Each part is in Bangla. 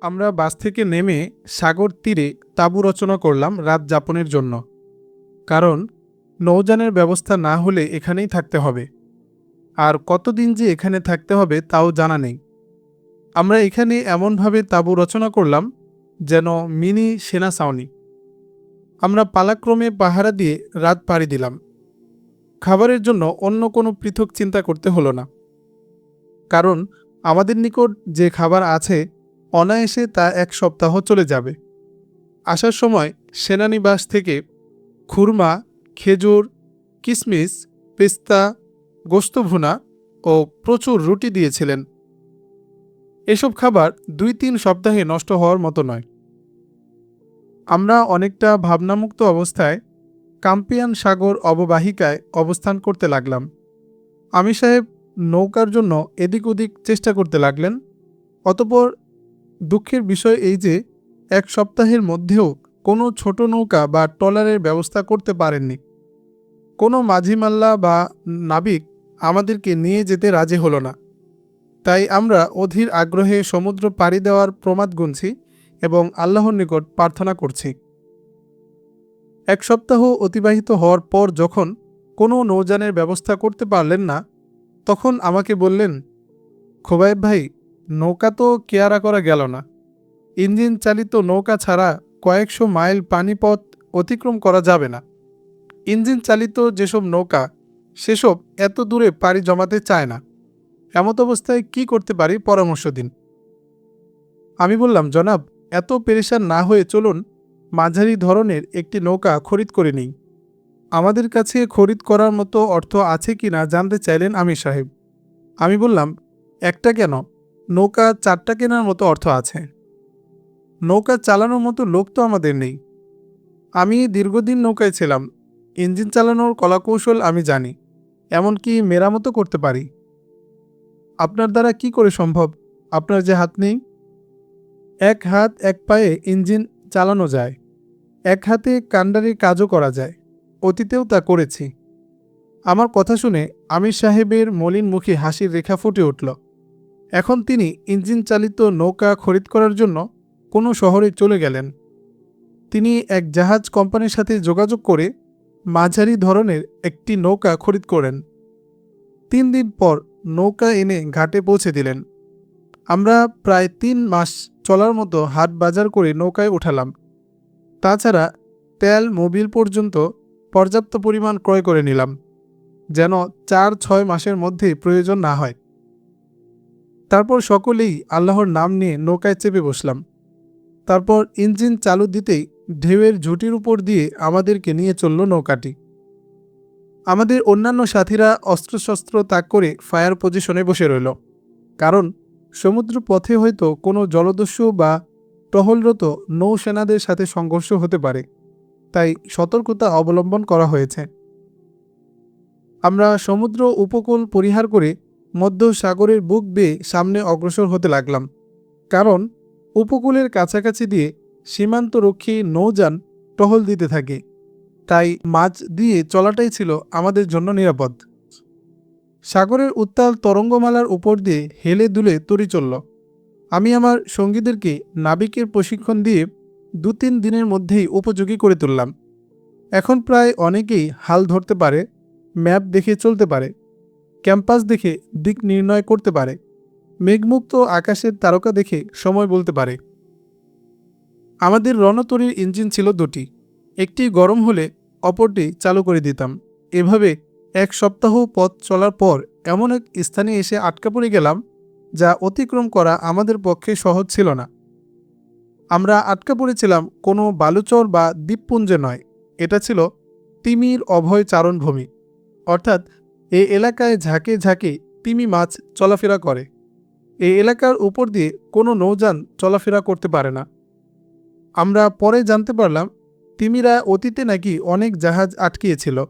আমরা বাস থেকে নেমে সাগর তীরে তাঁবু রচনা করলাম রাত যাপনের জন্য। কারণ, নৌযানের ব্যবস্থা না হলে এখানেই থাকতে হবে। আর কতদিন যে এখানে থাকতে হবে তাও জানা নেই। আমরা এখানে এমনভাবে তাঁবু রচনা করলাম যেন মিনি সেনা ছাউনি। আমরা পালাক্রমে পাহারা দিয়ে রাত পাড়ি দিলাম। খাবারের জন্য অন্য কোনো পৃথক চিন্তা করতে হলো না। কারণ, আমাদের নিকট যে খাবার আছে অনায়াসে তা এক সপ্তাহ চলে যাবে। আসার সময় সেনানিবাস থেকে খুরমা, খেজুর কিশমিশ পেস্তা, গোস্তভুনা ও প্রচুর রুটি দিয়েছিলেন। এসব খাবার দুই তিন সপ্তাহে নষ্ট হওয়ার মতো নয়। আমরা অনেকটা ভাবনামুক্ত অবস্থায় কাম্পিয়ান সাগর অববাহিকায় অবস্থান করতে লাগলাম। আমি সাহেব নৌকার জন্য এদিক ওদিক চেষ্টা করতে লাগলেন, অতপর দুঃখের বিষয় এই যে, এক সপ্তাহের মধ্যেও কোনো ছোট নৌকা বা ট্রলারের ব্যবস্থা করতে পারেননি। কোনো মাঝিমাল্লা বা নাবিক আমাদেরকে নিয়ে যেতে রাজি হলো না। তাই আমরা অধীর আগ্রহে সমুদ্র পাড়ি দেওয়ার প্রমাদ গুনছি এবং আল্লাহর নিকট প্রার্থনা করছি। এক সপ্তাহ অতিবাহিত হওয়ার পর যখন কোনো নৌযানের ব্যবস্থা করতে পারলেন না, তখন আমাকে বললেন, খোবায়েব ভাই নৌকা তো কেয়ারা করা গেল না। ইঞ্জিন চালিত নৌকা ছাড়া কয়েকশো মাইল পানিপথ অতিক্রম করা যাবে না। ইঞ্জিন চালিত যেসব নৌকা, সেসব এত দূরে পাড়ি জমাতে চায় না। এমত অবস্থায় কি করতে পারি পরামর্শ দিন। আমি বললাম, জনাব, এত পেরেশান না হয়ে চলুন, মাঝারি ধরনের একটি নৌকা খরিদ করে নিই। আমাদের কাছে খরিদ করার মতো অর্থ আছে কি না জানতে চাইলেন আমির সাহেব। আমি বললাম, একটা কেন? নৌকা চারটা কেনার মতো অর্থ আছে। নৌকা চালানোর মতো লোক তো আমাদের নেই। আমি দীর্ঘদিন নৌকায় ছিলাম। ইঞ্জিন চালানোর কলাকৌশল আমি জানি। এমনকি মেরামতো করতে পারি। আপনার দ্বারা কি করে সম্ভব? আপনার যে হাত নেই? এক হাত এক পায়ে ইঞ্জিন চালানো যায়। এক হাতে কান্ডারির কাজও করা যায়। অতীতেও তা করেছি। আমার কথা শুনে আমির সাহেবের মলিন মুখে হাসির রেখা ফুটে উঠল। এখন তিনি ইঞ্জিন চালিত নৌকা খরিদ করার জন্য কোনো শহরে চলে গেলেন। তিনি এক জাহাজ কোম্পানির সাথে যোগাযোগ করে মাঝারি ধরনের একটি নৌকা খরিদ করেন। তিন দিন পর নৌকা এনে ঘাটে পৌঁছে দিলেন। আমরা প্রায় তিন মাস চলার মতো হাট বাজার করে নৌকায় উঠালাম। তাছাড়া তেল, মোবিল পর্যন্ত পর্যাপ্ত পরিমাণ ক্রয় করে নিলাম, যেন চার ছয় মাসের মধ্যে প্রয়োজন না হয়। তারপর সকলেই আল্লাহর নাম নিয়ে নৌকায় চেপে বসলাম। তারপর ইঞ্জিন চালু দিতেই ঢেউয়ের ঝুঁটির উপর দিয়ে আমাদেরকে নিয়ে চলল নৌকাটি। আমাদের অন্যান্য সাথীরা অস্ত্রশস্ত্র তাক করে ফায়ার পজিশনে বসে রইল। কারণ সমুদ্র পথে হয়তো কোনো জলদস্যু বা টহলরত নৌসেনাদের সাথে সংঘর্ষ হতে পারে। তাই সতর্কতা অবলম্বন করা হয়েছে। আমরা সমুদ্র উপকূল পরিহার করে মধ্য সাগরের বুক বেয়ে সামনে অগ্রসর হতে লাগলাম। কারণ উপকূলের কাছাকাছি দিয়ে সীমান্তরক্ষী নৌযান টহল দিতে থাকে। তাই মাছ দিয়ে চলাটাই ছিল আমাদের জন্য নিরাপদ। সাগরের উত্তাল তরঙ্গমালার উপর দিয়ে হেলে দুলে তরি চলল। আমি আমার সঙ্গীদেরকে নাবিকের প্রশিক্ষণ দিয়ে দু তিন দিনের মধ্যেই উপযোগী করে তুললাম। এখন প্রায় অনেকেই হাল ধরতে পারে, ম্যাপ দেখে চলতে পারে। ক্যাম্পাস দেখে দিক নির্ণয় করতে পারে। মেঘমুক্ত আকাশের তারকা দেখে সময় বলতে পারে। আমাদের রণতরীর ইঞ্জিন ছিল দুটি। একটি গরম হলে অপরটি চালু করে দিতাম। এভাবে এক সপ্তাহ পথ চলার পর এমন এক স্থানে এসে আটকা পড়ে গেলাম, যা অতিক্রম করা আমাদের পক্ষে সহজ ছিল না। আমরা আটকা পড়েছিলাম কোনো বালুচর বা দ্বীপপুঞ্জে নয়, এটা ছিল তিমির অভয় চারণভূমি অর্থাৎ এই এলাকায় ঝাঁকে ঝাঁকে তিমি মাছ চলাফেরা করে। এই এলাকার উপর দিয়ে কোনো নৌযান চলাফেরা করতে পারে না। আমরা পরে জানতে পারলাম, তিমিরা অতীতে নাকি অনেক জাহাজ আটকিয়েছিল।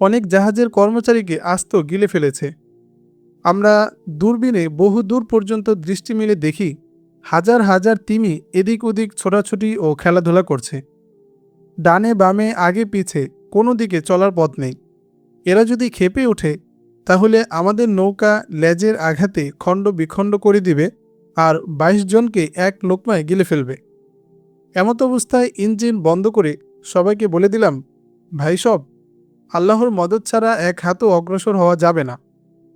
অনেক জাহাজের কর্মচারীকে আস্ত গিলে ফেলেছে। আমরা দূরবীনে বহু দূর পর্যন্ত দৃষ্টি মিলে দেখি, হাজার হাজার তিমি এদিক ওদিক ছোটাছুটি ও খেলাধুলা করছে। ডানে বামে আগে পিছে কোনো দিকে চলার পথ নেই। এরা যদি খেপে ওঠে, তাহলে আমাদের নৌকা লেজের আঘাতে খণ্ড বিখণ্ড করে দিবে আর বাইশ জনকে এক লোকমায় গিলে ফেলবে। এমত অবস্থায় ইঞ্জিন বন্ধ করে সবাইকে বলে দিলাম, ভাই সব, আল্লাহর মদত ছাড়া এক হাতও অগ্রসর হওয়া যাবে না।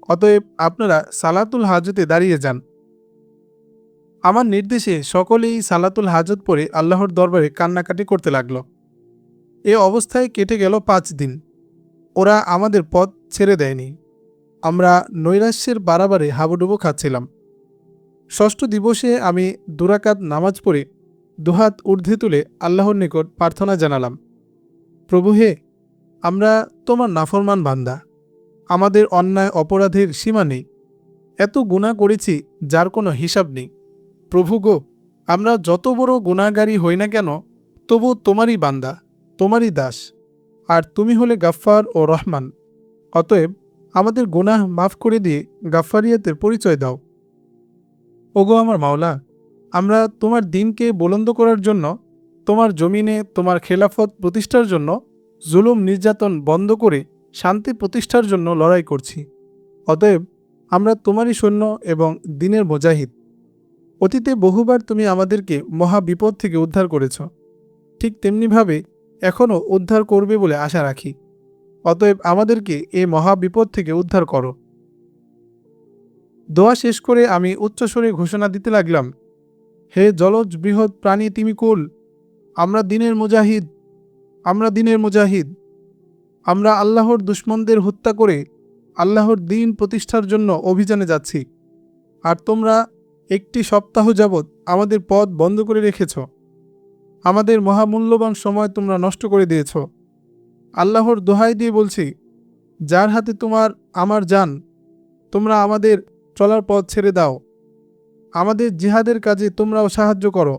অতএব আপনারা সালাতুল হাজতে দাঁড়িয়ে যান। আমার নির্দেশে সকলেই সালাতুল হাজত পরে আল্লাহর দরবারে কান্নাকাটি করতে লাগল। এ অবস্থায় কেটে গেল পাঁচ দিন। ওরা আমাদের পথ ছেড়ে দেয়নি। আমরা নৈরাশ্যের বারাবারে হাবুডুবু খাচ্ছিলাম। ষষ্ঠ দিবসে আমি দুরাকাত নামাজ পড়ে দুহাত ঊর্ধ্বে তুলে আল্লাহর নিকট প্রার্থনা জানালাম, প্রভু হে, আমরা তোমার নাফরমান বান্দা। আমাদের অন্যায় অপরাধের সীমা নেই। এত গুণা করেছি যার কোনো হিসাব নেই। প্রভু গো, আমরা যত বড় গুণাগারী হই না কেন তবু তোমারই বান্দা, তোমারই দাস। আর তুমি হলে গাফফার ও রহমান। অতএব আমাদের গুনাহ মাফ করে দিয়ে গাফফারিয়াতের পরিচয় দাও। ওগো আমার মাওলা, আমরা তোমার দিনকে বুলন্দ করার জন্য, তোমার জমিনে তোমার খেলাফত প্রতিষ্ঠার জন্য, জুলুম নির্যাতন বন্ধ করে শান্তি প্রতিষ্ঠার জন্য লড়াই করছি। অতএব আমরা তোমারই সৈন্য এবং দিনের মোজাহিদ। অতীতে বহুবার তুমি আমাদেরকে মহা বিপদ থেকে উদ্ধার করেছ। ঠিক তেমনিভাবে এখনও উদ্ধার করবে বলে আশা রাখি। অতএব আমাদেরকে এ মহা বিপদ থেকে উদ্ধার করো। দোয়া শেষ করে আমি উচ্চস্বরে ঘোষণা দিতে লাগলাম, হে জলজ বৃহৎ প্রাণী তিমি কুল, আমরা দিনের মুজাহিদ, আমরা দিনের মুজাহিদ। আমরা আল্লাহর দুশ্মনদের হত্যা করে আল্লাহর দিন প্রতিষ্ঠার জন্য অভিযানে যাচ্ছি। আর তোমরা একটি সপ্তাহ যাবৎ আমাদের পথ বন্ধ করে রেখেছ। আমাদের মহামূল্যবান সময় তোমরা নষ্ট করে দিয়েছ। আল্লাহর দোহাই দিয়ে বলছি, যার হাতে তোমার, আমার যান, তোমরা আমাদের চলার পথ ছেড়ে দাও। আমাদের জিহাদের কাজে তোমরাও সাহায্য করো।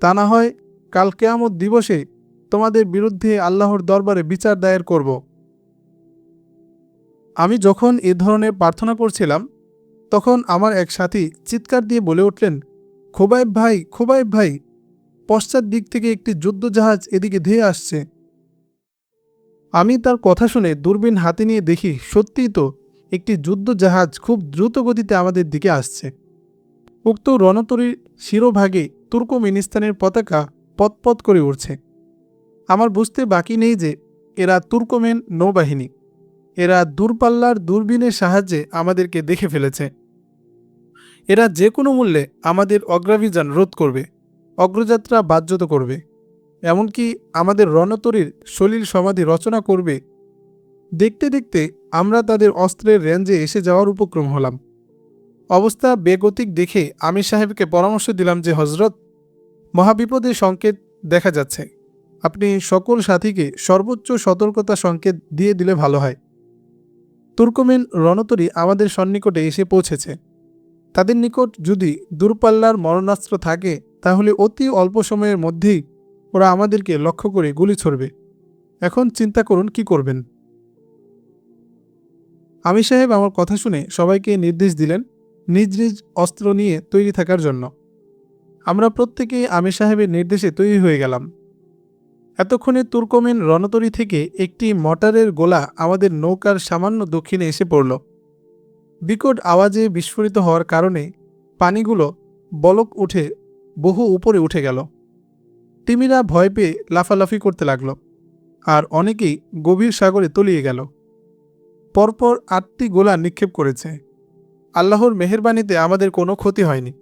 তা না হয় কাল কেয়ামত দিবসে তোমাদের বিরুদ্ধে আল্লাহর দরবারে বিচার দায়ের করব। আমি যখন এ ধরনের প্রার্থনা করছিলাম, তখন আমার এক সাথী চিৎকার দিয়ে বলে উঠলেন, খোবাইব ভাই খোবাইব ভাই পশ্চাৎ দিক থেকে একটি যুদ্ধজাহাজ এদিকে ধেয়ে আসছে। আমি তার কথা শুনে দূরবীন হাতে নিয়ে দেখি, সত্যিই তো, একটি যুদ্ধজাহাজ খুব দ্রুত গতিতে আমাদের দিকে আসছে। উক্ত রণতরীর শিরোভাগে তুর্কমেনিস্তানের পতাকা পতপত করে উঠছে আমার বুঝতে বাকি নেই যে, এরা তুর্কমেন নৌবাহিনী। এরা দূরপাল্লার দূরবীনের সাহায্যে আমাদেরকে দেখে ফেলেছে। এরা যে কোনো মূল্যে আমাদের অগ্রাভিযান রোধ করবে। অগ্রযাত্রা বাধ্যত করবে, এমনকি আমাদের রণতরীর সলিল সমাধি রচনা করবে। দেখতে দেখতে আমরা তাদের অস্ত্রের রেঞ্জে এসে যাওয়ার উপক্রম হলাম। অবস্থা বেগতিক দেখে আমি সাহেবকে পরামর্শ দিলাম যে হজরত মহাবিপদের সংকেত দেখা যাচ্ছে। আপনি সকল সাথীকে সর্বোচ্চ সতর্কতা সংকেত দিয়ে দিলে ভালো হয়। তুর্কমেন রণতরী আমাদের সন্নিকটে এসে পৌঁছেছে। তাদের নিকট যদি দূরপাল্লার মরণাস্ত্র থাকে তাহলে অতি অল্প সময়ের মধ্যেই ওরা আমাদেরকে লক্ষ্য করে গুলি ছড়বে। এখন চিন্তা করুন কি করবেন। আমি সাহেব আমার কথা শুনে সবাইকে নির্দেশ দিলেন নিজ নিজ অস্ত্র নিয়ে তৈরি থাকার জন্য। আমরা প্রত্যেকেই আমির সাহেবের নির্দেশে তৈরি হয়ে গেলাম। এতক্ষণে তুর্কমেন রণতরী থেকে একটি মটারের গোলা আমাদের নৌকার সামান্য দক্ষিণে এসে পড়ল। বিকট আওয়াজে বিস্ফোরিত হওয়ার কারণে পানিগুলো বলক উঠে বহু উপরে উঠে গেল। তিমিরা ভয় পেয়ে লাফালাফি করতে লাগল আর অনেকেই গভীর সাগরে তলিয়ে গেল। পরপর আটটি গোলা নিক্ষেপ করেছে। আল্লাহর মেহরবানিতে আমাদের কোনো ক্ষতি হয়নি।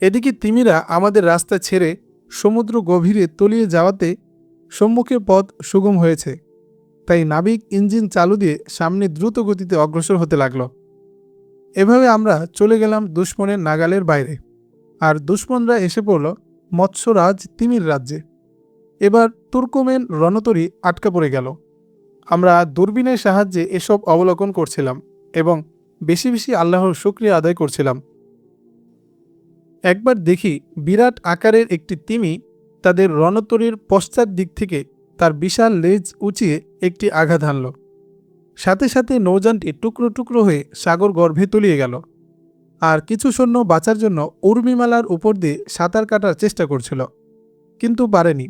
এদিকে তিমিরা আমাদের রাস্তা ছেড়ে সমুদ্র গভীরে তলিয়ে যাওয়াতে সম্মুখের পথ সুগম হয়েছে। তাই নাবিক ইঞ্জিন চালু দিয়ে সামনে দ্রুত গতিতে অগ্রসর হতে লাগল। এভাবে আমরা চলে গেলাম দুশ্মনের নাগালের বাইরে। আর দুশ্মনরা এসে পড়ল মৎস্যরাজ তিমির রাজ্যে। এবার তুর্কমেন রণতরী আটকা পড়ে গেল। আমরা দূরবীনের সাহায্যে এসব অবলোকন করছিলাম এবং বেশি বেশি আল্লাহর শুক্রিয়া আদায় করছিলাম। একবার দেখি বিরাট আকারের একটি তিমি তাদের রণতরীর পশ্চাৎ দিক থেকে তার বিশাল লেজ উঁচিয়ে একটি আঘাত হানল। সাথে সাথে নৌযানটি টুকরো টুকরো হয়ে সাগর গর্ভে তলিয়ে গেল। আর কিছু সৈন্য বাঁচার জন্য উর্মিমালার উপর দিয়ে সাঁতার কাটার চেষ্টা করছিল, কিন্তু পারেনি।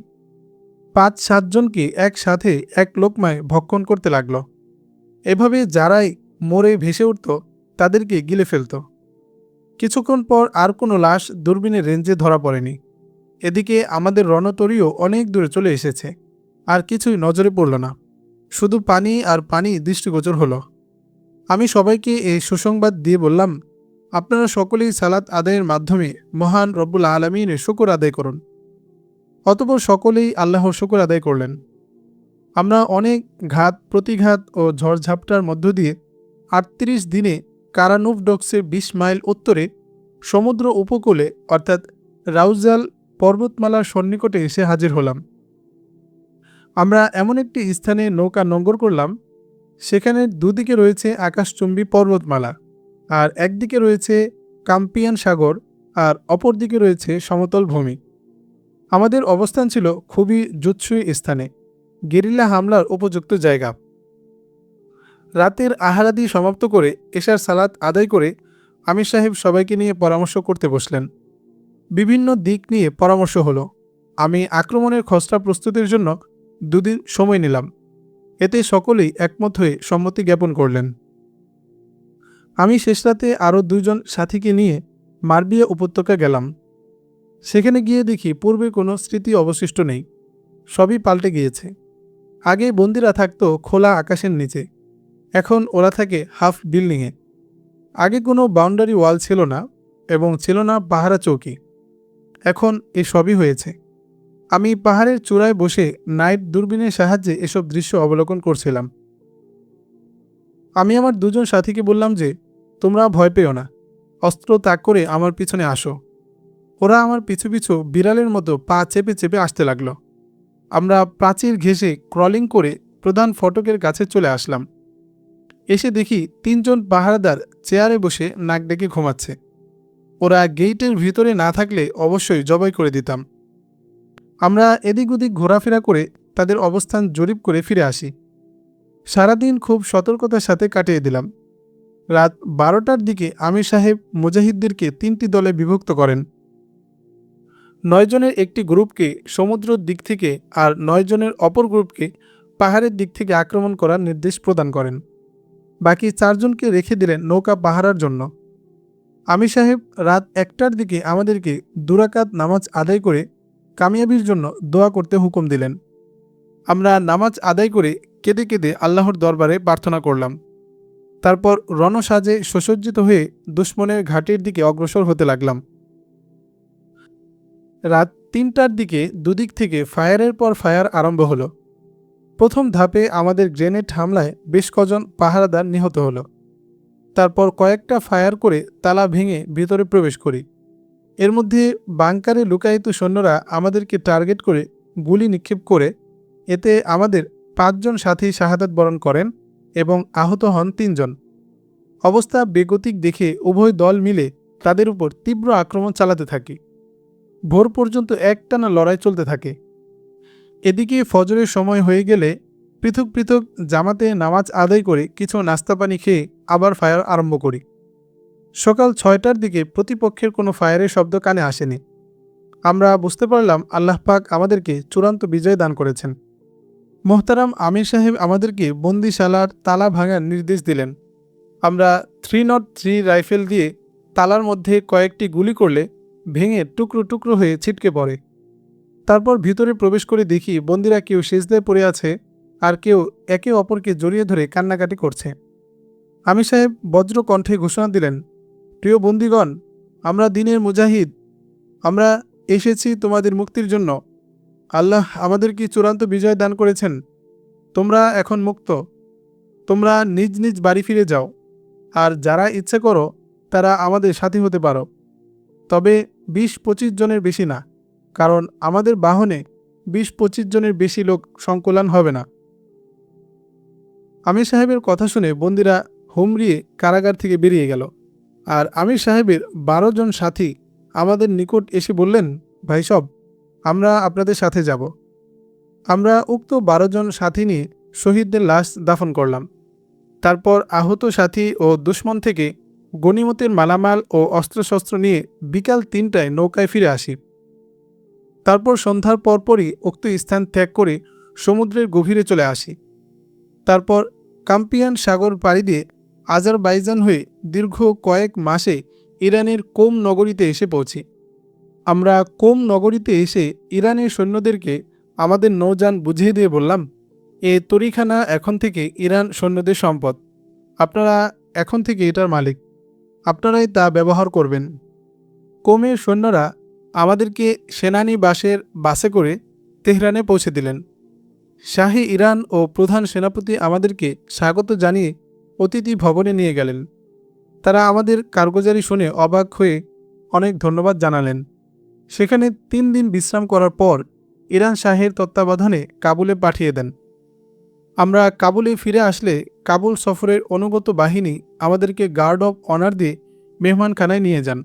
পাঁচ সাতজনকে একসাথে এক লোকমায় ভক্ষণ করতে লাগল। এভাবে যারাই মোড়ে ভেসে উঠত, তাদেরকে গিলে ফেলত। কিছুক্ষণ পর আর কোনো লাশ দূরবীনের রেঞ্জে ধরা পড়েনি। এদিকে আমাদের রণতরীও অনেক দূরে চলে এসেছে, আর কিছুই নজরে পড়ল না। শুধু পানি আর পানি দৃষ্টিগোচর হলো। আমি সবাইকে এই সুসংবাদ দিয়ে বললাম আপনারা সকলেই সালাত আদায়ের মাধ্যমে মহান রব্বুল আলমিনের শুকর আদায় করুন। অতপর সকলেই আল্লাহর শুকর আদায় করলেন। আমরা অনেক ঘাত, প্রতিঘাত ও ঝড়ঝাপটার মধ্য দিয়ে আটত্রিশ দিনে কারানুফ ডক্সের বিশ মাইল উত্তরে সমুদ্র উপকূলে, অর্থাৎ রাউজাল পর্বতমালার সন্নিকটে এসে হাজির হলাম। আমরা এমন একটি স্থানে নৌকা নঙ্গর করলাম, সেখানে দুদিকে রয়েছে আকাশচুম্বী পর্বতমালা। আর একদিকে রয়েছে কাম্পিয়ান সাগর আর অপর দিকে রয়েছে সমতল ভূমি। আমাদের অবস্থান ছিল খুবই জুৎসুই স্থানে। গেরিলা হামলার উপযুক্ত জায়গা। রাতের আহারাদি সমাপ্ত করে এশার সালাত আদায় করে আমির সাহেব সবাইকে নিয়ে পরামর্শ করতে বসলেন। বিভিন্ন দিক নিয়ে পরামর্শ হলো। আমি আক্রমণের খসড়া প্রস্তুতির জন্য দুদিন সময় নিলাম। এতে সকলেই একমত হয়ে সম্মতি জ্ঞাপন করলেন। আমি শেষ রাতে আরও দুজন সাথীকে নিয়ে মার্বিয়া উপত্যকা গেলাম। সেখানে গিয়ে দেখি পূর্বে কোনো স্মৃতি অবশিষ্ট নেই, সবই পাল্টে গিয়েছে। আগে বন্দিরা থাকতো খোলা আকাশের নিচে, এখন ওরা থাকে হাফ বিল্ডিংয়ে। আগে কোনো বাউন্ডারি ওয়াল ছিল না এবং ছিল না পাহারা চৌকি। এখন এ সবই হয়েছে। আমি পাহাড়ের চূড়ায় বসে নাইট দূরবীনের সাহায্যে এসব দৃশ্য অবলোকন করছিলাম। আমি আমার দুজন সাথীকে বললাম যে, তোমরা ভয় পেও না। অস্ত্র ত্যাগ করে আমার পিছনে আসো। ওরা আমার পিছু পিছু বিড়ালের মতো পা চেপে চেপে আসতে লাগল। আমরা প্রাচীর ঘেঁষে ক্রলিং করে প্রধান ফটকের কাছে চলে আসলাম। এসে দেখি তিনজন পাহারাদার চেয়ারে বসে নাক ডেকে ঘুমাচ্ছে। ওরা গেইটের ভিতরে না থাকলে অবশ্যই জবাই করে দিতাম। আমরা এদিক ওদিক ঘোরাফেরা করে তাদের অবস্থান জরিপ করে ফিরে আসি। সারাদিন খুব সতর্কতার সাথে কাটিয়ে দিলাম। রাত বারোটার দিকে আমির সাহেব মুজাহিদদেরকে তিনটি দলে বিভক্ত করেন। নয়জনের একটি গ্রুপকে সমুদ্রের দিক থেকে আর নয়জনের অপর গ্রুপকে পাহাড়ের দিক থেকে আক্রমণ করার নির্দেশ প্রদান করেন। বাকি চারজনকে রেখে দিলেন নৌকা পাহারার জন্য। আমি সাহেব রাত একটার দিকে আমাদেরকে দুরাকাত নামাজ আদায় করে কামিয়াবির জন্য দোয়া করতে হুকুম দিলেন। আমরা নামাজ আদায় করে কেঁদে কেঁদে আল্লাহর দরবারে প্রার্থনা করলাম। তারপর রণসাজে সুসজ্জিত হয়ে দুশ্মনের ঘাটের দিকে অগ্রসর হতে লাগলাম। রাত তিনটার দিকে দুদিক থেকে ফায়ারের পর ফায়ার আরম্ভ হলো। প্রথম ধাপে আমাদের গ্রেনেড হামলায় বেশ কজন পাহারাদার নিহত হলো। তারপর কয়েকটা ফায়ার করে তালা ভেঙে ভিতরে প্রবেশ করি। এর মধ্যে বাংকারে লুকায়িত সৈন্যরা আমাদেরকে টার্গেট করে গুলি নিক্ষেপ করে, এতে আমাদের পাঁচজন সাথী শাহাদাত বরণ করেন এবং আহত হন তিনজন। অবস্থা বেগতিক দেখে উভয় দল মিলে তাদের উপর তীব্র আক্রমণ চালাতে থাকি। ভোর পর্যন্ত একটানা লড়াই চলতে থাকে। এদিকে ফজরের সময় হয়ে গেলে পৃথক পৃথক জামাতে নামাজ আদায় করে কিছু নাস্তা পানি খেয়ে আবার ফায়ার আরম্ভ করি। সকাল ছয়টার দিকে প্রতিপক্ষের কোনো ফায়ারের শব্দ কানে আসেনি। আমরা বুঝতে পারলাম আল্লাহ পাক আমাদেরকে চূড়ান্ত বিজয় দান করেছেন। মোহতারাম আমির সাহেব আমাদেরকে বন্দিশালার তালা ভাঙার নির্দেশ দিলেন। আমরা থ্রি নট থ্রি রাইফেল দিয়ে তালার মধ্যে কয়েকটি গুলি করলে ভেঙে টুকরো টুকরো হয়ে ছিটকে পড়ে। তারপর ভিতরে প্রবেশ করে দেখি বন্দিরা কেউ সেজদায় পড়ে আছে আর কেউ একে অপরকে জড়িয়ে ধরে কান্নাকাটি করছে। আমি সাহেব বজ্র কণ্ঠে ঘোষণা দিলেন, প্রিয় বন্দিগণ, আমরা দিনের মুজাহিদ। আমরা এসেছি তোমাদের মুক্তির জন্য। আল্লাহ আমাদের কি চূড়ান্ত বিজয় দান করেছেন? তোমরা এখন মুক্ত। তোমরা নিজ নিজ বাড়ি ফিরে যাও। আর যারা ইচ্ছে করো, তারা আমাদের সাথী হতে পারো। তবে বিশ পঁচিশ জনের বেশি না, কারণ আমাদের বাহনে বিশ পঁচিশ জনের বেশি লোক সংকলন হবে না। আমির সাহেবের কথা শুনে বন্দিরা হুমড়িয়ে কারাগার থেকে বেরিয়ে গেল। আর আমির সাহেবের বারো জন সাথী আমাদের নিকট এসে বললেন, ভাই সব আমরা আপনাদের সাথে যাব। আমরা উক্ত বারো জন সাথী নিয়ে শহীদদের লাশ দাফন করলাম। তারপর আহত সাথী ও দুশ্মন থেকে গণিমতের মালামাল ও অস্ত্রশস্ত্র নিয়ে বিকাল তিনটায় নৌকায় ফিরে আসি। তারপর সন্ধ্যার পরপরই উক্ত স্থান ত্যাগ করে সমুদ্রের গভীরে চলে আসি। তারপর কাম্পিয়ান সাগর পাড়ি দিয়ে আজারবাইজান হয়ে দীর্ঘ কয়েক মাসে ইরানের কোম নগরীতে এসে পৌঁছি। আমরা কোম নগরীতে এসে ইরানের সৈন্যদেরকে আমাদের নৌযান বুঝিয়ে দিয়ে বললাম, এ তরিখানা এখন থেকে ইরান সৈন্যদের সম্পদ। আপনারা এখন থেকে এটার মালিক। আপনারাই তা ব্যবহার করবেন। কোমের সৈন্যরা আমাদেরকে সেনানী বাসের বাসে করে তেহরানে পৌঁছে দিলেন। শাহী ইরান ও প্রধান সেনাপতি আমাদেরকে স্বাগত জানিয়ে অতিথি ভবনে নিয়ে গেলেন। তারা আমাদের কার্গোজারি শুনে অবাক হয়ে অনেক ধন্যবাদ জানালেন। সেখানে তিন দিন বিশ্রাম করার পর ইরান শাহের তত্ত্বাবধানে কাবুলে পাঠিয়ে দেন। আমরা কাবুলে ফিরে আসলে কাবুল সফরের অনুগত বাহিনী আমাদেরকে গার্ড অফ অনার দিয়ে মেহমানখানায় নিয়ে যান।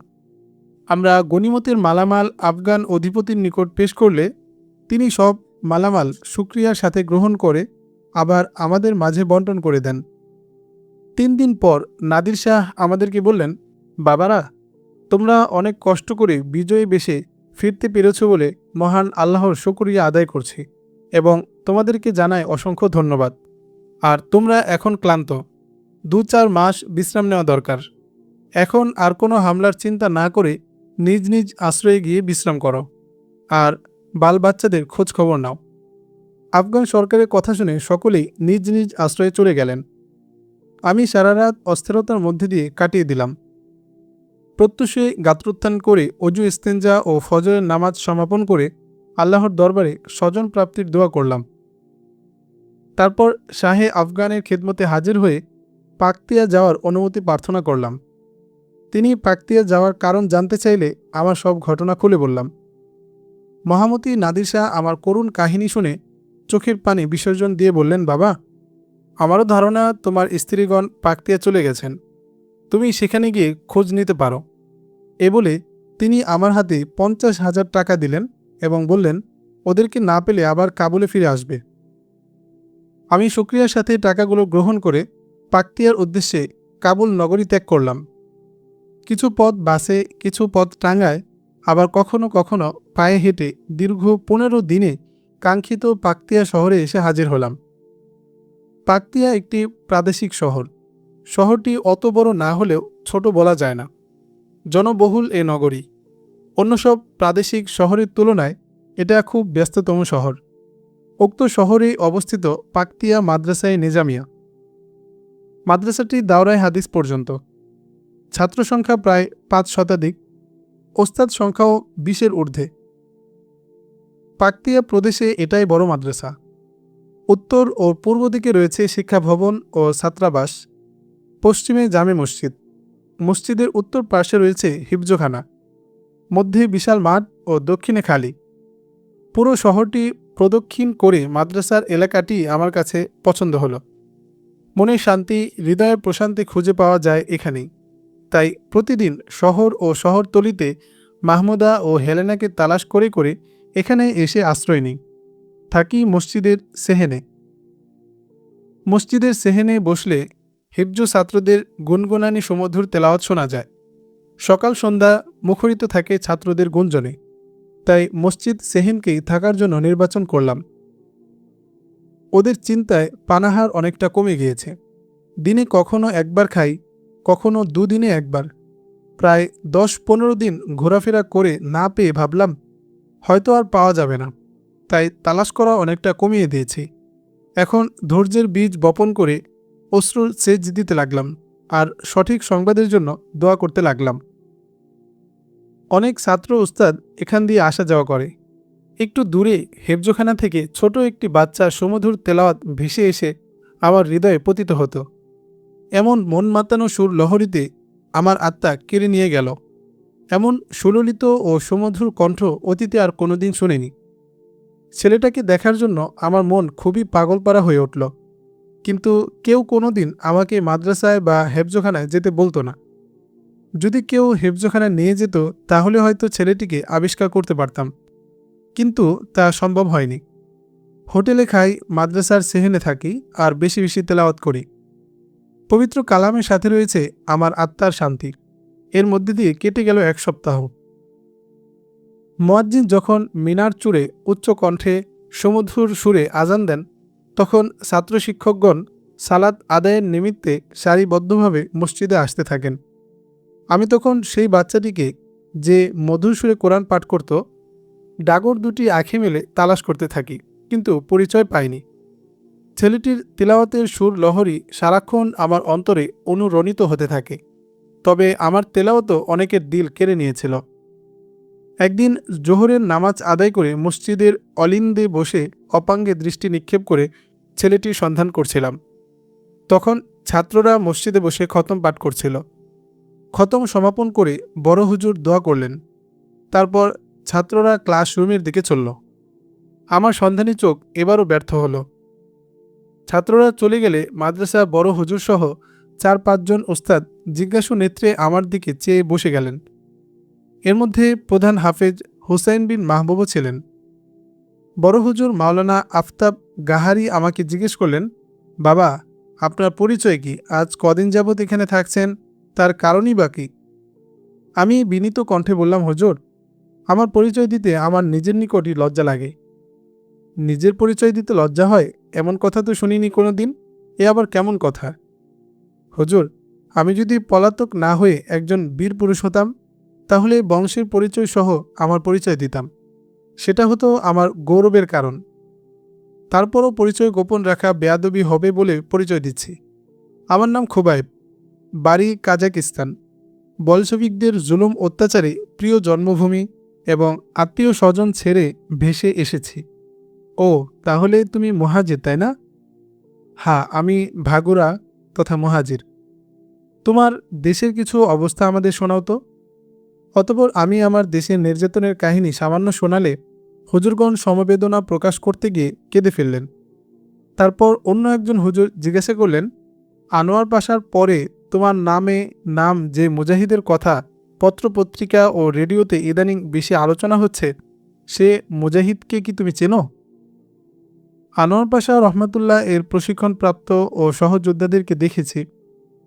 আমরা গনিমতের মালামাল আফগান অধিপতির নিকট পেশ করলে তিনি সব মালামাল সুক্রিয়ার সাথে গ্রহণ করে আবার আমাদের মাঝে বন্টন করে দেন। তিন দিন পর নাদির শাহ আমাদেরকে বললেন, বাবারা, তোমরা অনেক কষ্ট করে বিজয়ী বেশে ফিরতে পেরেছ বলে মহান আল্লাহর শুকরিয়া আদায় করছি এবং তোমাদেরকে জানায় অসংখ্য ধন্যবাদ। আর তোমরা এখন ক্লান্ত। দু চার মাস বিশ্রাম নেওয়া দরকার। এখন আর কোনো হামলার চিন্তা না করে নিজ নিজ আশ্রয়ে গিয়ে বিশ্রাম করো। আর বাল বাচ্চাদের খোঁজ খবর নাও। আফগান সরকারের কথা শুনে সকলেই নিজ নিজ আশ্রয়ে চলে গেলেন। আমি সারা রাত অস্থিরতার মধ্যে দিয়ে কাটিয়ে দিলাম। প্রত্যুষে গাত্রোত্থান করে অজু ইস্তেঞ্জা ও ফজরের নামাজ সমাপন করে আল্লাহর দরবারে স্বজন প্রাপ্তির দোয়া করলাম। তারপর শাহে আফগানের খেদমতে হাজির হয়ে পাকতিয়া যাওয়ার অনুমতি প্রার্থনা করলাম। তিনি পাকতিয়া যাওয়ার কারণ জানতে চাইলে আমার সব ঘটনা খুলে বললাম। মহামতি নাদিশা আমার করুণ কাহিনী শুনে চোখের পানি বিসর্জন দিয়ে বললেন, বাবা, আমারও ধারণা তোমার স্ত্রীগণ পাকতিয়া চলে গেছেন। তুমি সেখানে গিয়ে খোঁজ নিতে পারো। এ বলে তিনি আমার হাতে পঞ্চাশ হাজার টাকা দিলেন এবং বললেন, ওদেরকে না পেলে আবার কাবুলে ফিরে আসবে। আমি সুক্রিয়ার সাথে টাকাগুলো গ্রহণ করে পাকতিয়ার উদ্দেশ্যে কাবুল নগরী ত্যাগ করলাম। কিছু পথ বাসে, কিছু পথ টাঙ্গায়, আবার কখনো কখনো পায়ে হেঁটে দীর্ঘ পনেরো দিনে কাঙ্ক্ষিত পাকতিয়া শহরে এসে হাজির হলাম। পাকতিয়া একটি প্রাদেশিক শহর। শহরটি অত বড় না হলেও ছোট বলা যায় না। জনবহুল এ নগরী। অন্য সব প্রাদেশিক শহরের তুলনায় এটা খুব ব্যস্ততম শহর। উক্ত শহরে অবস্থিত পাকতিয়া মাদ্রাসায় নিজামিয়া। মাদ্রাসাটি দাওরায় হাদিস পর্যন্ত। ছাত্র সংখ্যা প্রায় পাঁচ শতাধিক। ওস্তাদ সংখ্যাও বিশের ঊর্ধ্বে। পাকতিয়া প্রদেশে এটাই বড় মাদ্রাসা। উত্তর ও পূর্ব দিকে রয়েছে শিক্ষা ভবন ও ছাত্রাবাস। পশ্চিমে জামে মসজিদ। মসজিদের উত্তর পাশে রয়েছে হিফজোখানা। মধ্যে বিশাল মাঠ ও দক্ষিণে খালি। পুরো শহরটি প্রদক্ষিণ করে মাদ্রাসার এলাকাটি আমার কাছে পছন্দ হলো। মনে শান্তি, হৃদয়ের প্রশান্তি খুঁজে পাওয়া যায় এখানেই। তাই প্রতিদিন শহর ও শহরতলিতে মাহমুদা ও হেলেনাকে তালাশ করে করে এখানে এসে আশ্রয় নিই। থাকি মসজিদের সেহেনে। মসজিদের সেহেনে বসলে হিফজু ছাত্রদের গুনগুনানি সুমধুর তেলাওয়াত শোনা যায়। সকাল সন্ধ্যা মুখরিত থাকে ছাত্রদের গুঞ্জনে। তাই মসজিদ সেহিনকেই থাকার জন্য নির্বাচন করলাম। ওদের চিন্তায় পানাহার অনেকটা কমে গিয়েছে। দিনে কখনো একবার খাই, কখনো দুদিনে একবার। প্রায় দশ পনেরো দিন ঘোরাফেরা করে না পেয়ে ভাবলাম, হয়তো আর পাওয়া যাবে না। তাই তালাশ করা অনেকটা কমিয়ে দিয়েছি। এখন ধৈর্যের বীজ বপন করে অশ্রুর সেচ দিতে লাগলাম আর সঠিক সংবাদের জন্য দোয়া করতে লাগলাম। অনেক ছাত্র উস্তাদ এখান দিয়ে আসা যাওয়া করে। একটু দূরে হেফজোখানা থেকে ছোট একটি বাচ্চা সুমধুর তেলাওয়াত ভেসে এসে আমার হৃদয়ে পতিত হতো। এমন মন মাতানো সুর লহরীতে আমার আত্মা কেড়ে নিয়ে গেল। এমন সুললিত ও সুমধুর কণ্ঠ অতীতে আর কোনোদিন শুনিনি। ছেলেটাকে দেখার জন্য আমার মন খুবই পাগলপাড়া হয়ে উঠল। কিন্তু কেউ কোনোদিন আমাকে মাদ্রাসায় বা হেফজোখানায় যেতে বলতো না। যদি কেউ হেফজোখানায় নিয়ে যেত, তাহলে হয়তো ছেলেটিকে আবিষ্কার করতে পারতাম। কিন্তু তা সম্ভব হয়নি। হোটেলে খাই, মাদ্রাসার সেহেনে থাকি আর বেশি বেশি তেলাওয়াত করি। পবিত্র কালামের সাথে রয়েছে আমার আত্মার শান্তি। এর মধ্যে দিয়ে কেটে গেল এক সপ্তাহ। মোয়াজ্জিন যখন মিনার চূড়ে উচ্চ কণ্ঠে সমুধুর সুরে আজান দেন তখন ছাত্র শিক্ষকগণ সালাদ আদায়ের নিমিত্তে সারিবদ্ধভাবে মসজিদে আসতে থাকেন। আমি তখন সেই বাচ্চাটিকে যে মধুর সুরে কোরআন পাঠ করত, ডাগর দুটি আঁখি মেলে তালাশ করতে থাকি, কিন্তু পরিচয় পাইনি। ছেলেটির তিলাওয়াতের সুর লহরী সারাক্ষণ আমার অন্তরে অনুরণিত হতে থাকে, তবে আমার তেলাওয়াতও অনেকের দিল কেড়ে নিয়েছিল। একদিন জোহরের নামাজ আদায় করে মসজিদের অলিন্দে বসে অপাঙ্গে দৃষ্টি নিক্ষেপ করে ছেলেটির সন্ধান করছিলাম। তখন ছাত্ররা মসজিদে বসে খতম পাঠ করছিল। খতম সমাপন করে বড় হুজুর দোয়া করলেন। তারপর ছাত্ররা ক্লাসরুমের দিকে চলল। আমার সন্ধানী চোখ এবারও ব্যর্থ হলো। ছাত্ররা চলে গেলে মাদ্রাসা বড় হুজুর সহ চার পাঁচজন ওস্তাদ জিজ্ঞাসু নেত্রে আমার দিকে চেয়ে বসে গেলেন। এর মধ্যে প্রধান হাফেজ হুসাইন বিন মাহবুবও ছিলেন। বড় হুজুর মাওলানা আফতাব গাহারি আমাকে জিজ্ঞেস করলেন, বাবা, আপনার পরিচয় কি? আজ কদিন যাবৎ এখানে থাকছেন, তার কারণই বা কি? আমি বিনীত কণ্ঠে বললাম, হুজুর, আমার পরিচয় দিতে আমার নিজের নিকটই লজ্জা লাগে। নিজের পরিচয় দিতে লজ্জা হয়? এমন কথা তো শুনিনি কোনো দিন এ আবার কেমন কথা? হুজুর, আমি যদি পলাতক না হয়ে একজন বীর পুরুষ হতাম তাহলে বংশের পরিচয় সহ আমার পরিচয় দিতাম। সেটা হতো আমার গৌরবের কারণ। তারপরও পরিচয় গোপন রাখা বেয়াদবি হবে বলে পরিচয় দিচ্ছি। আমার নাম খোবাইব। বাড়ি কাজাকিস্তান। বলশবিকদের জুলুম অত্যাচারে প্রিয় জন্মভূমি এবং আত্মীয় স্বজন ছেড়ে ভেসে এসেছি। ও, তাহলে তুমি মহাজির, তাই না? হ্যাঁ আমি ভাগুরা তথা মহাজির। তোমার দেশের কিছু অবস্থা আমাদের শোনাও তো। অতপর আমি আমার দেশের নির্যাতনের কাহিনী সামান্য শোনালে হুজুরগণ সমবেদনা প্রকাশ করতে গিয়ে কেঁদে ফেললেন। তারপর অন্য একজন হুজুর জিজ্ঞাসা করলেন, আনোয়ার পাশার পরে তোমার নামে নাম যে মুজাহিদের কথা পত্রপত্রিকা ও রেডিওতে ইদানিং বেশি আলোচনা হচ্ছে, সে মুজাহিদকে কি তুমি চেনো? আনোয়ার পাশা রহমাতুল্লাহ এর প্রশিক্ষণপ্রাপ্ত ও সহযোদ্ধাদেরকে দেখেছি,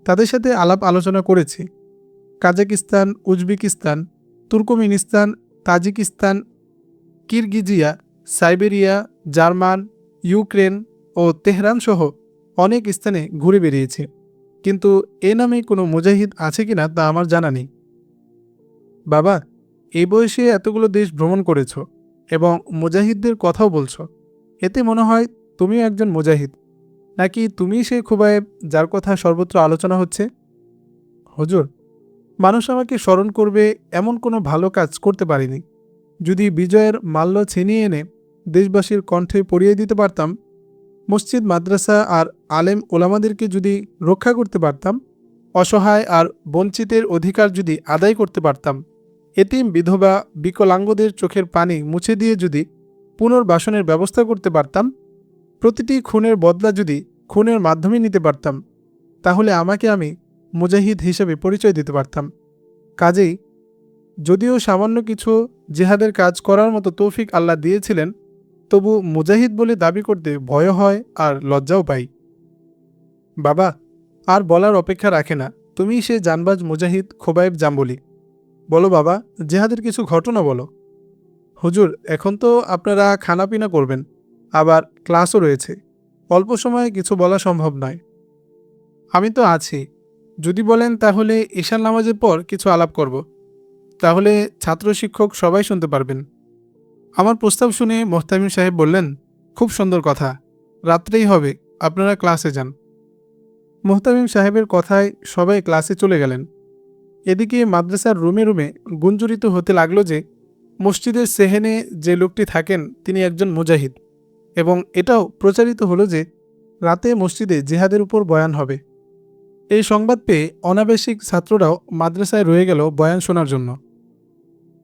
তাদের সাথে আলাপ আলোচনা করেছি। Kazakhstan, Uzbekistan, Turkmenistan, Tajikistan, Kirgizia, Siberia, German, Ukraine ও তেহরান সহ অনেক স্থানে ঘুরে বেরিয়েছে কিন্তু এ নামে কোনো মুজাহিদ আছে কিনা তা আমার জানা নেই। বাবা এই বয়সে এতগুলো দেশ ভ্রমণ করেছ এবং মুজাহিদদের কথাও বলছো। এতে মনে হয় তুমিও একজন মুজাহিদ। নাকি তুমিই সেই খুবায়েব যার কথা সর্বত্র আলোচনা হচ্ছে? হুজুর মানুষ আমাকে স্মরণ করবে এমন কোনো ভালো কাজ করতে পারিনি। যদি বিজয়ের মাল্য ছিনিয়ে এনে দেশবাসীর কণ্ঠে পড়িয়ে দিতে পারতাম, মসজিদ, মাদ্রাসা আর আলেম ওলামাদেরকে যদি রক্ষা করতে পারতাম, অসহায় আর বঞ্চিতের অধিকার যদি আদায় করতে পারতাম, এতিম বিধবা বিকলাঙ্গদের চোখের পানি মুছে দিয়ে যদি পুনর্বাসনের ব্যবস্থা করতে পারতাম, প্রতিটি খুনের বদলা যদি খুনের মাধ্যমে নিতে পারতাম, তাহলে আমাকে আমি মুজাহিদ হিসেবে পরিচয় দিতে পারতাম। কাজেই, যদিও সামান্য কিছু জেহাদের কাজ করার মতো তৌফিক আল্লাহ দিয়েছিলেন, তবু মুজাহিদ বলে দাবি করতে ভয় হয় আর লজ্জাও পাই। বাবা, আর বলার অপেক্ষা রাখে না। তুমি সে জানবাজ মুজাহিদ খোবায়েব জাম্বলি। বলো বাবা, জেহাদের কিছু ঘটনা বলো। হুজুর, এখন তো আপনারা খানাপিনা করবেন, আবার ক্লাসও রয়েছে। অল্প সময়ে কিছু বলা সম্ভব নয়। আমি তো আছি। যদি বলেন তাহলে ঈশান নামাজের পর কিছু আলাপ করব। তাহলে ছাত্র শিক্ষক সবাই শুনতে পারবেন। আমার প্রস্তাব শুনে মোহতামিম সাহেব বললেন, খুব সুন্দর কথা। রাত্রেই হবে। আপনারা ক্লাসে যান। মোহতামিম সাহেবের কথায় সবাই ক্লাসে চলে গেলেন। এদিকে মাদ্রাসার রুমে রুমে গুঞ্জরিত হতে লাগল যে, মসজিদের সেহেনে যে লোকটি থাকেন, তিনি একজন মুজাহিদ। এবং এটাও প্রচারিত হলো যে, রাতে মসজিদে জেহাদের উপর বয়ান হবে। এই সংবাদ পেয়ে অনাবেশিক ছাত্ররাও মাদ্রাসায় রয়ে গেল বয়ান শোনার জন্য।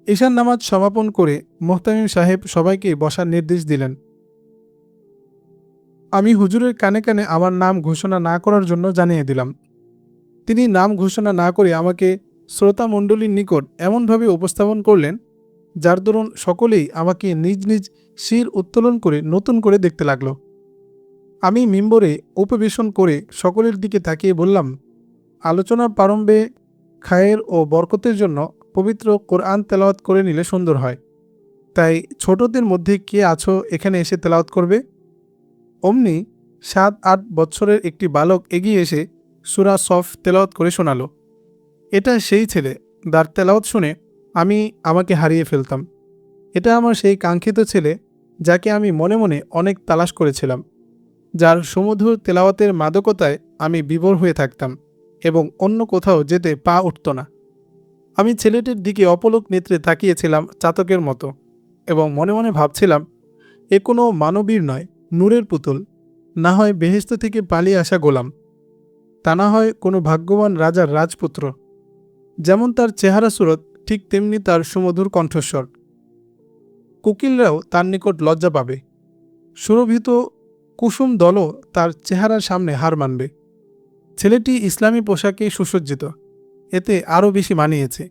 ঈশান নামাজ সমাপন করে মোহতামিম সাহেব সবাইকে বসার নির্দেশ দিলেন। আমি হুজুরের কানে কানে আমার নাম ঘোষণা না করার জন্য জানিয়ে দিলাম। তিনি নাম ঘোষণা না করে আমাকে শ্রোতা মণ্ডলীর নিকট এমনভাবে উপস্থাপন করলেন, যার দরুন সকলেই আমাকে নিজ নিজ শির উত্তোলন করে নতুন করে দেখতে লাগল। আমি মিম্বরে উপবেশন করে সকলের দিকে তাকিয়ে বললাম, আলোচনার প্রারম্ভে খায়ের ও বরকতের জন্য পবিত্র কোরআন তেলাওয়াত করে নিলে সুন্দর হয়। তাই ছোটদের মধ্যে কে আছো এখানে এসে তেলাওয়াত করবে? অমনি সাত আট বছরের একটি বালক এগিয়ে এসে সুরা সফ তেলাওয়াত করে শোনালো। এটা সেই ছেলে দার তেলাওয়াত শুনে আমি আমাকে হারিয়ে ফেলতাম। এটা আমার সেই কাঙ্ক্ষিত ছেলে, যাকে আমি মনে মনে অনেক তালাশ করেছিলাম। যার সুমধুর তেলাওয়াতের মাদকতায় আমি বিভোর হয়ে থাকতাম এবং অন্য কোথাও যেতে পা উঠত না। আমি ছেলেটির দিকে অপলক নেত্রে তাকিয়েছিলাম চাতকের মতো এবং মনে মনে ভাবছিলাম, এ কোনো মানবীর নয়, নূরের পুতুল। না হয় বেহেস্ত থেকে পালিয়ে আসা গোলাম। তা না হয় কোনো ভাগ্যবান রাজার রাজপুত্র। যেমন তার চেহারা সুরত, ঠিক তেমনি তার সুমধুর কণ্ঠস্বর। কুকিলরাও তার নিকট লজ্জা পাবে। সুরভিত কুসুম দলও তার চেহারার সামনে হার মানবে। ছেলেটি ইসলামী পোশাকে সুসজ্জিত, এতে আরও বেশি মানিয়েছে।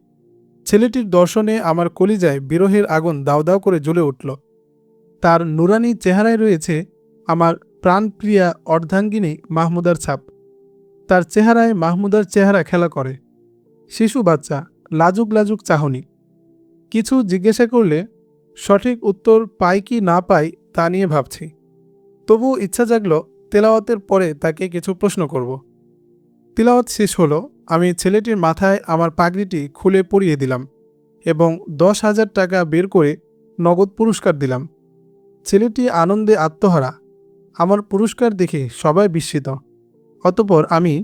ছেলেটির দর্শনে আমার কলিজায় বিরহের আগুন দাও করে জ্বলে উঠল। তার নুরানি চেহারায় রয়েছে আমার প্রাণপ্রিয়া অর্ধাঙ্গিনী মাহমুদার ছাপ। তার চেহারায় মাহমুদার চেহারা খেলা করে। শিশু বাচ্চা, লাজুক লাজুক চাহনি। কিছু জিজ্ঞাসা করলে সঠিক উত্তর পাই কি না পাই তা নিয়ে ভাবছি। তবু ইচ্ছা জাগলো তেলাওয়াতের পরে তাকে কিছু প্রশ্ন করব। তেলাওয়াত শেষ হলো, আমি ছেলেটির মাথায় আমার পাগড়িটি খুলে পরিয়ে দিলাম এবং দশ হাজার টাকা বের করে নগদ পুরস্কার দিলাম। ছেলেটি আনন্দে আত্মহারা। আমার পুরস্কার দেখে সবাই বিস্মিত। অতপর আমি